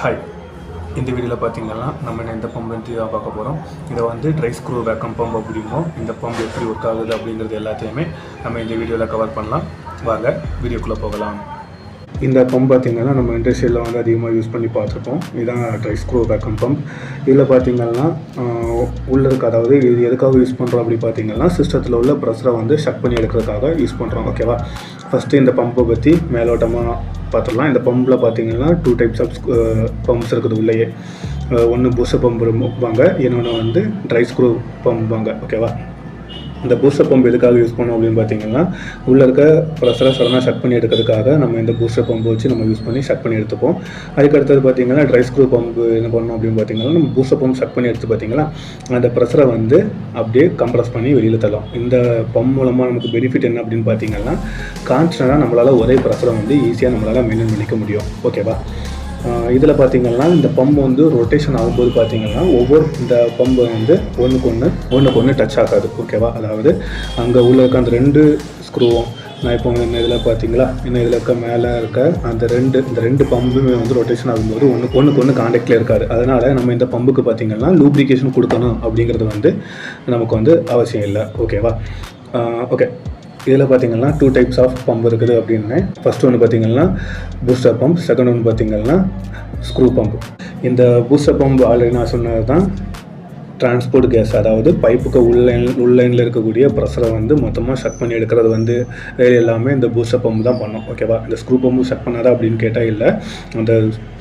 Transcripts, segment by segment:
Hi இந்த வீடியோவில் பார்த்தீங்கன்னா நம்ம என்ன இந்த பம்ப் பற்றி தான் பார்க்க போகிறோம் இதை வந்து ட்ரை ஸ்க்ரூ வேக்கம் பம்ப் அப்படிமோ இந்த பம்ப் எப்படி ஒர்க் ஆகுது அப்படிங்கிறது எல்லாத்தையுமே நம்ம இந்த வீடியோவில் கவர் பண்ணலாம். வாங்க வீடியோக்குள்ளே போகலாம். இந்த பம்ப் பார்த்தீங்கன்னா நம்ம இண்டஸ்ட்ரியில் வந்து அதிகமாக யூஸ் பண்ணி பார்த்துருப்போம். இதுதான் ட்ரை ஸ்க்ரூ பேக்கம் பம்ப் இதில் பார்த்தீங்கன்னா உள்ளே இருக்க அதாவது இது எதுக்காக யூஸ் பண்ணுறோம் அப்படி பார்த்தீங்கன்னா சிஸ்டத்தில் உள்ள ப்ரெஷரை வந்து ஷக் பண்ணி எடுக்கிறதுக்காக யூஸ் பண்ணுறோம் ஓகேவா ஃபஸ்ட்டு இந்த பம்பை பற்றி மேலோட்டமாக பார்த்துடலாம். இந்த பம்பில் பார்த்தீங்கன்னா டூ டைப்ஸ் ஆஃப் பம்ப்ஸ் இருக்குது உள்ளேயே. ஒன்று பூச பம்புவாங்க இன்னொன்று வந்து ட்ரை ஸ்க்ரூ பம்புவாங்க ஓகேவா இந்த பூஸ்டர் பம்ப் எதுக்காக யூஸ் பண்ணோம் அப்படின்னு பார்த்தீங்கன்னா உள்ளே இருக்க ப்ரெஷரை சடனாக ஷட் பண்ணி எடுக்கிறதுக்காக நம்ம இந்த பூஸ்டர் பம்பை வச்சு நம்ம யூஸ் பண்ணி ஷட் பண்ணி எடுத்துப்போம். அதுக்கு அடுத்தது பார்த்தீங்கன்னா ட்ரை ஸ்க்ரூ பம்பு என்ன பண்ணோம் அப்படின்னு பார்த்தீங்கன்னா நம்ம பூஸ்டர் பம்ப் ஷட் பண்ணி எடுத்து பார்த்தீங்களா அந்த ப்ரெஷரை வந்து அப்படியே கம்ப்ரஸ் பண்ணி வெளியில் தள்ளும் இந்த பம்ப் மூலமாக நமக்கு பெனிஃபிட் என்ன அப்படின்னு பார்த்தீங்கன்னா கான்ஸ்டண்ட்டாக நம்மளால் ஒரே ப்ரெஷரை வந்து ஈஸியாக நம்மளால் மெயின்டைன் பண்ணிக்க முடியும். ஓகேவா இதில் பார்த்தீங்கன்னா இந்த பம்பு வந்து ரொட்டேஷன் ஆகும்போது பார்த்தீங்கன்னா ஒவ்வொரு இந்த பம்பு வந்து ஒன்றுக்கு ஒன்று ஒன்றுக்கு ஒன்று டச் ஆகாது. ஓகேவா அதாவது அங்கே உள்ள இருக்க அந்த ரெண்டு ஸ்க்ரூவும் நான் இப்போ என்ன இதில் பார்த்தீங்களா இன்னும் இதில் இருக்க மேலே இருக்க அந்த ரெண்டு இந்த ரெண்டு பம்புமே வந்து ரொட்டேஷன் ஆகும்போது ஒன்று ஒன்றுக்கு ஒன்று காண்டாக்டில் இருக்காது. அதனால் நம்ம இந்த பம்புக்கு பார்த்திங்கன்னா லூப்ரிகேஷன் கொடுக்கணும் அப்படிங்கிறது வந்து நமக்கு வந்து அவசியம் இல்லை. ஓகேவா ஓகே இதில் பார்த்தீங்கன்னா டூ டைப்ஸ் ஆஃப் பம்ப் இருக்குது அப்படின்னு. ஃபர்ஸ்ட் ஒன்று பார்த்தீங்கன்னா பூஸ்டர் பம்ப் செகண்ட் ஒன்று பார்த்தீங்கன்னா ஸ்க்ரூ பம்ப் இந்த பூஸ்டர் பம்ப் ஆல்ரெடி நான் சொன்னது தான் டிரான்ஸ்போர்ட் கேஸ் அதாவது பைப்புக்கு உள்ளைன் உள்ளைனில் இருக்கக்கூடிய ப்ரெஷரை வந்து மொத்தமாக ஷட் பண்ணி எடுக்கிறது வந்து வேலை எல்லாமே இந்த பூஸ்டர் பம்பு தான் பண்ணோம் ஓகேவா இந்த ஸ்க்ரூ பம்பும் ஷட் பண்ணாதா அப்படின்னு கேட்டால் இல்லை அந்த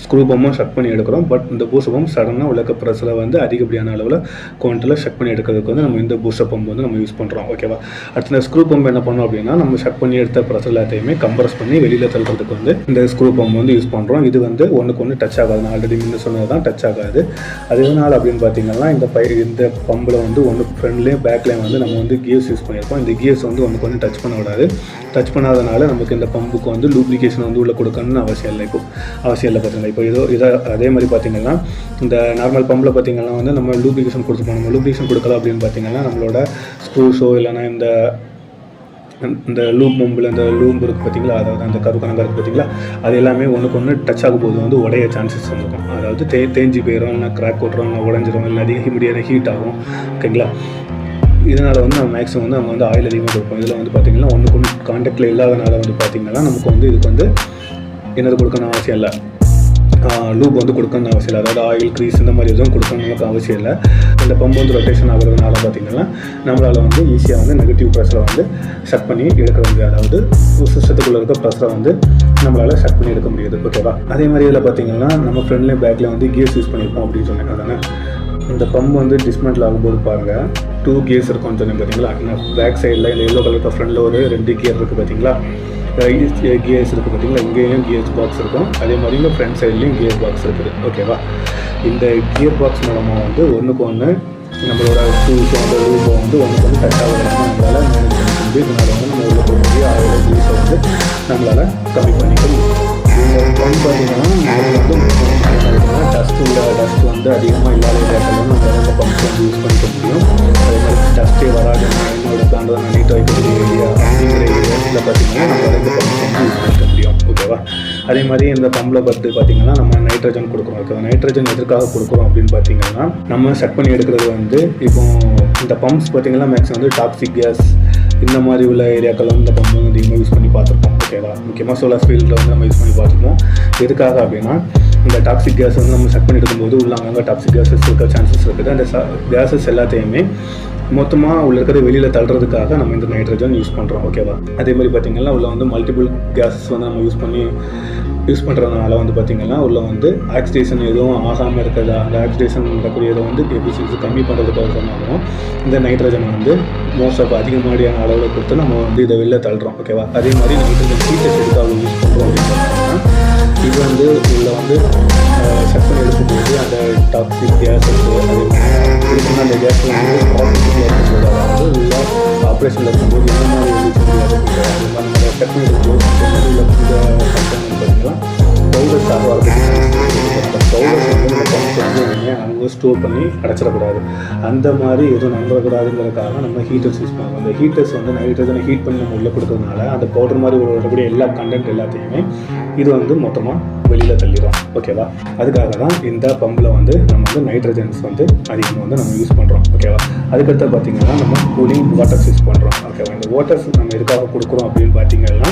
ஸ்க்ரூ பம்பும் ஷட் பண்ணி எடுக்கிறோம் பட் இந்த பூஸ்டர் பம்ப் சடனாக உலக ப்ரெஷரை வந்து அதிகப்படியான அளவில் குவான்டில் ஷட் பண்ணி எடுக்கிறதுக்கு வந்து நம்ம இந்த பூஸ்டர் பம்ப் வந்து நம்ம யூஸ் பண்ணுறோம் ஓகேவா அடுத்து இந்த ஸ்க்ரூ பம்ப் என்ன பண்ணோம் அப்படின்னா நம்ம ஷட் பண்ணி எடுத்த ப்ரெஷர் எல்லாத்தையுமே கம்ப்ரஸ் பண்ணி வெளியில் தள்ளுறதுக்கு வந்து இந்த ஸ்க்ரூ பம்பு வந்து யூஸ் பண்ணுறோம் இது வந்து ஒன்றுக்கு ஒன்று டச் ஆகாது நான் ஆல்ரெடி முன்ன சொன்னது தான் டச் ஆகாது. அது எதனால் அப்படின்னு பார்த்தீங்கன்னா இந்த பை இந்த பம்பில் வந்து ஒன்று ஃப்ரண்ட்லேயும் பேக்லேயும் வந்து நம்ம வந்து கியர்ஸ் யூஸ் பண்ணியிருப்போம் இந்த கியர்ஸ் வந்து ஒன்றுக்கு ஒன்று டச் பண்ணக்கூடாது. டச் பண்ணாதனால நமக்கு இந்த பம்புக்கு வந்து லூப்ளிகேஷன் வந்து உள்ளே கொடுக்கணும்னு அவசியம் இல்லை. இப்போ அவசியம் இல்லை பார்த்தீங்கன்னா இப்போ ஏதோ இதை அதே மாதிரி பார்த்தீங்கன்னா இந்த நார்மல் பம்பில் பார்த்தீங்கன்னா வந்து நம்ம லூப்ளிகேஷன் கொடுத்துப்போம் நம்ம லூப்ளிகேஷன் கொடுக்கல அப்படின்னு பார்த்தீங்கன்னா நம்மளோட ஸ்க்ரூஸோ இல்லைனா இந்த இந்த லூம் மொம்பில் அந்த லூம்பு இருக்குது பார்த்தீங்களா? அதாவது அந்த கரு இருக்குது பார்த்தீங்களா? அது எல்லாமே ஒன்றுக்கு ஒன்று டச் ஆகும் போது வந்து உடைய சான்சஸ் இருக்கும் அதாவது தே தேஞ்சி போயிடும் இல்லை கிராக் ஓட்டுறோம் இல்லை உடஞ்சிரும் இல்லை அதிக ஹிமிடியான ஹீட் ஆகும். ஓகேங்களா? இதனால் வந்து நம்ம மேக்ஸிமம் வந்து நம்ம வந்து ஆயில் அதிகமாக கொடுப்போம். இதில் வந்து பார்த்திங்கன்னா ஒன்றுக்கு ஒன்று காண்டாக்டில் இல்லாதனால வந்து பார்த்திங்கன்னா நமக்கு வந்து இதுக்கு வந்து என்னது கொடுக்கணும் அவசியம் இல்லை. லூப் வந்து கொடுக்கணும்னு அவசியம் இல்லை. அதாவது ஆயில் க்ரீஸ் இந்த மாதிரி எதுவும் கொடுக்கணும் நமக்கு அவசியம் இல்லை. இந்த பம்பு வந்து ரொட்டேஷன் ஆகிறதுனால பார்த்திங்கன்னா நம்மளால் வந்து ஈஸியாக வந்து நெகட்டிவ் ப்ரெஷரை வந்து ஷட் பண்ணி எடுக்க முடியாது. அதாவது சிஸ்டத்துக்குள்ளே இருக்க ப்ரெஷரை வந்து நம்மளால் ஷட் பண்ணி எடுக்க முடியாது. ஓகேவா அதே மாதிரி இதில் பார்த்திங்கன்னா நம்ம ஃப்ரெண்ட்லேயும் பேக்கில் வந்து கியர்ஸ் யூஸ் பண்ணியிருப்போம் அப்படின்னு சொன்னேன். அதானே? இந்த பம்ப் வந்து டிஸ்மெண்டில் ஆகும்போது பாருங்கள் டூ கியர்ஸ் இருக்கும்னு சொன்னேன் பார்த்தீங்களா? பேக் சைடில் இந்த எல்லோ கலர் ஃப்ரண்டில் ஒரு ரெண்டு கியர் இருக்குது பார்த்தீங்களா? கியர்ஸ் இருக்குது பார்த்தீங்களா இங்கேயும் கியர்ஸ் பாக்ஸ் இருக்கும். அதே மாதிரி இங்கே ஃப்ரண்ட் சைட்லேயும் கியர் பாக்ஸ் இருக்குது. ஓகேவா இந்த கியர் பாக்ஸ் மூலமாக வந்து ஒன்றுக்கு ஒன்று நம்மளோட ஷூஸும் அந்த ரூபம் வந்து ஒன்றுக்கு ஒன்று டச் ஆகாமல் நம்மளால் மேனேஜ் பண்ண முடியும். இதனால் வந்து நம்ம உள்ள போகக்கூடிய ஆயிரம் யூஸை வந்து நம்மளால் கம்மி பண்ணிக்க முடியும். இந்த பம்ப் பார்த்தீங்கன்னா வந்து டஸ்ட் உள்ள டஸ்ட் வந்து அதிகமாக இல்லாத இடத்துல நம்ம வந்து பம்ப் வந்து யூஸ் பண்ணிக்க முடியும். அதே மாதிரி டஸ்ட்டே வராது. என்னோட பிளான் நான் நீட் வைக்கக்கூடிய ஏரியா அப்படிங்கிற ஏரியாஸில் பார்த்தீங்கன்னா நம்ம வந்து பம்ப் வந்து யூஸ் பண்ணிக்க முடியும். ஓகேவா அதே மாதிரி இந்த பம்பில் பார்த்து பார்த்தீங்கன்னா நம்ம நைட்ரஜன் கொடுக்குறோம். ஓகேவா நைட்ரஜன் எதற்காக கொடுக்குறோம் அப்படின்னு பார்த்தீங்கன்னா நம்ம செட் பண்ணி எடுக்கிறது வந்து இப்போ இந்த பம்ப்ஸ் பார்த்தீங்கன்னா மேக்ஸிமம் வந்து டாக்ஸிக் கேஸ் இந்த மாதிரி உள்ள ஏரியாக்கள் வந்து இந்த பம்ப் வந்து அதிகமாக யூஸ் பண்ணி பார்த்துருப்போம் ஓகேவா முக்கியமாக சோலார் ஃபீல்டில் வந்து நம்ம யூஸ் பண்ணி பார்த்துருப்போம். எதுக்காக அப்படின்னா இந்த டாக்ஸிக் கேஸ் வந்து நம்ம செட் பண்ணி எடுக்கும்போது உள்ள அங்கங்கே டாக்ஸிக் கேஸஸ் இருக்க சான்சஸ் இருக்குது. அந்த கேஸஸ் எல்லாத்தையுமே மொத்தமாக உள்ள இருக்கிற வெளியில் தள்ளுறதுக்காக நம்ம இந்த நைட்ரஜன் யூஸ் பண்ணுறோம் ஓகேவா அதே மாதிரி பார்த்திங்கன்னா உள்ள வந்து மல்டிபிள் கேஸஸ் வந்து நம்ம யூஸ் பண்ணி யூஸ் பண்ணுறதுனால வந்து பார்த்திங்கன்னா உள்ள வந்து ஆக்சிடேஷன் எதுவும் ஆகாமல் இருக்கிறதா அந்த ஆக்சிடேஷன் இருக்கக்கூடிய இதை வந்து எஃபிஷியன்சி கம்மி பண்ணுறதுக்காக சொன்னாலும் இந்த நைட்ரஜன் வந்து மோஸ்ட் ஆஃப் அதிகமாடியான அளவில் கொடுத்து நம்ம வந்து இதை வெளில தள்ளுறோம் ஓகேவா அதே மாதிரி நைட்ரஜன் ஹீட்டர்ஸ் எதுக்காக யூஸ் பண்ணுறோம் அப்படின்னு பார்த்தீங்கன்னா இது வந்து உள்ள வந்து செட் பண்ணி எடுக்கும்போது அந்த டாக்ஸிக் கேஸ் அதே மாதிரி கேஸ் மாதிரி நம்ம செட் பண்ணி எடுக்கும்போது அங்கே ஸ்டோர் பண்ணி அடைச்சிடக்கூடாது. அந்த மாதிரி எதுவும் நடந்துடக்கூடாதுங்கிறதுக்காக நம்ம ஹீட்டர்ஸ் யூஸ் பண்ணுவோம். அந்த ஹீட்டர்ஸ் வந்து நைட்ரஜனை ஹீட் பண்ணி நம்ம உள்ளே கொடுக்கறதுனால அந்த பவுடர் மாதிரி வரக்கூடிய எல்லா கண்டென்ட் எல்லாத்தையுமே இது வந்து மொத்தமாக வெளியில் தள்ளிடும் ஓகேவா அதுக்காக தான் இந்த பம்பில் வந்து நம்ம வந்து நைட்ரஜன்ஸ் வந்து அதிகமாக வந்து நம்ம யூஸ் பண்ணுறோம் ஓகேவா அதுக்கடுத்து பார்த்தீங்கன்னா நம்ம கூலிங் வாட்டர்ஸ் யூஸ் பண்ணுறோம் ஓகேவா இந்த வாட்டர்ஸ் நம்ம எதுக்காக கொடுக்குறோம் அப்படின்னு பார்த்தீங்கன்னா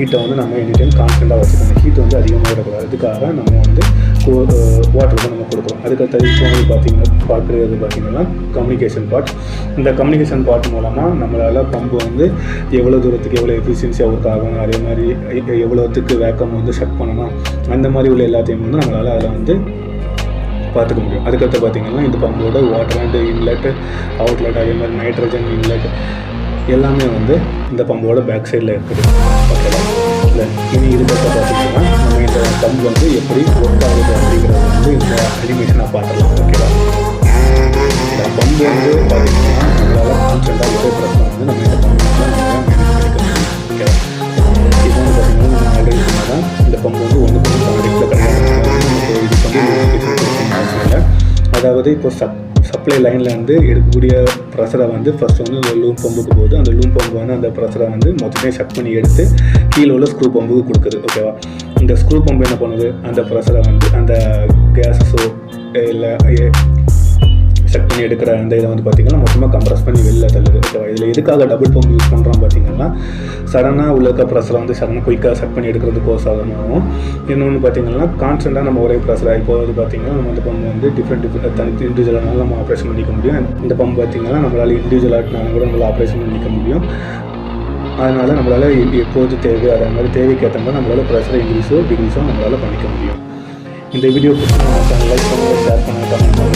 ஹீட்டை வந்து நம்ம எனி டைம் கான்ஸ்டண்ட்டாக வச்சுக்கணும். ஹீட் வந்து அதிகமாக விடக்கூடாது. அதுக்காக நம்ம வந்து வாட்டர் வந்து நம்ம கொடுக்குறோம் அதுக்கு தவிர்த்து பார்த்திங்கன்னா பார்த்தீங்கன்னா பார்க்குறது பார்த்தீங்கன்னா கம்யூனிகேஷன் பார்ட் இந்த கம்யூனிகேஷன் பார்ட் மூலமாக நம்மளால் பம்பு வந்து எவ்வளோ தூரத்துக்கு எவ்வளோ எஃபிஷியன்சியாக ஒர்க் ஆகும் அதே மாதிரி எவ்வளோத்துக்கு வேக்கம் வந்து செட் பண்ணணும். அந்த மாதிரி உள்ள எல்லாத்தையும் வந்து நம்மளால் அதில் வந்து பார்த்துக்க முடியும். அதுக்கடுத்து பார்த்தீங்கன்னா இந்த பம்போட வாட்டர் அண்ட் இன்லெட் அவுட்லெட் அதே மாதிரி நைட்ரஜன் இன்லெட் எல்லாமே வந்து இந்த பம்போட பேக் சைடில் இருக்குது. ஓகேவா இல்லை இனி இதுக்கடுத்து பார்த்தீங்கன்னா நம்ம இந்த பம்ப் வந்து எப்படி ஒர்க் ஆகுது அப்படிங்கிறத வந்து இந்த அனிமேஷனாக பார்த்துடலாம். ஓகேவா இந்த பம்பு வந்து பார்த்தீங்கன்னா நம்மளால் கான்ஸ்டண்ட்டாக ஒரே ப்ரெஸ்ஸை வந்து நம்ம இந்த பம்பு மேனேஜ் ஓகேவா இப்போ வந்து பார்த்தீங்கன்னா நம்ம ஆல்ரெடி சொன்னதான் இந்த பம்பு வந்து ஒன்று கொஞ்சம் கிடையாது அவசியம் இல்லை அதாவது இப்போ சப் சப்ளை லைனில் வந்து எடுக்கக்கூடிய ப்ரெஷரை வந்து ஃபஸ்ட்டு வந்து இந்த லூம் பம்புக்கு போகுது அந்த லூம் பம்பு வந்து அந்த ப்ரெஷரை வந்து மொத்தமே செக் பண்ணி எடுத்து கீழே உள்ள ஸ்க்ரூ பம்புக்கு கொடுக்குது ஓகேவா இந்த ஸ்க்ரூ பம்பு என்ன பண்ணுது? அந்த ப்ரெஷரை வந்து அந்த கேஸஸோ இல்லை செக் பண்ணி எடுக்கிற அந்த இதை வந்து பார்த்திங்கன்னா மொத்தமாக கம்ப்ரஸ் பண்ணி வெளில தள்ளுது ஓகேவா இதில் எதுக்காக டபுள் பம்ப் யூஸ் பண்ணுறோம் பார்த்தீங்கன்னா சடனாக உள்ள இருக்க ப்ரெஷரை வந்து சடனாக குயிக்காக செட் பண்ணி எடுக்கிறது கோர்ஸ் ஆகணும் இன்னொன்று பார்த்தீங்கன்னா கான்ஸ்டண்ட்டாக நம்ம ஒரே ப்ரெஷராக இப்போ வந்து பார்த்தீங்கன்னா நம்ம அந்த பம்ப் வந்து டிஃப்ரெண்ட் டிஃப்ரெண்ட் தனித்து இண்டிவிஜுவலாக நம்ம ஆப்ரேஷன் பண்ணிக்க முடியும். இந்த பம்ப் பார்த்தீங்கன்னா நம்மளால் இண்டிவிஜுவலாக கூட நம்மளால் ஆப்ரேஷன் பண்ணிக்க முடியும். அதனால் நம்மளால் எப்போது தேவை அதே மாதிரி தேவைக்கு ஏற்ற மாதிரி நம்மளால் ப்ரெஷரை இன்க்ரீஸோ டிக்ரீஸோ நம்மளால் பண்ணிக்க முடியும். இந்த வீடியோ பிடிச்சா லைக் பண்ணுங்கள் ஷேர் பண்ணுங்கள்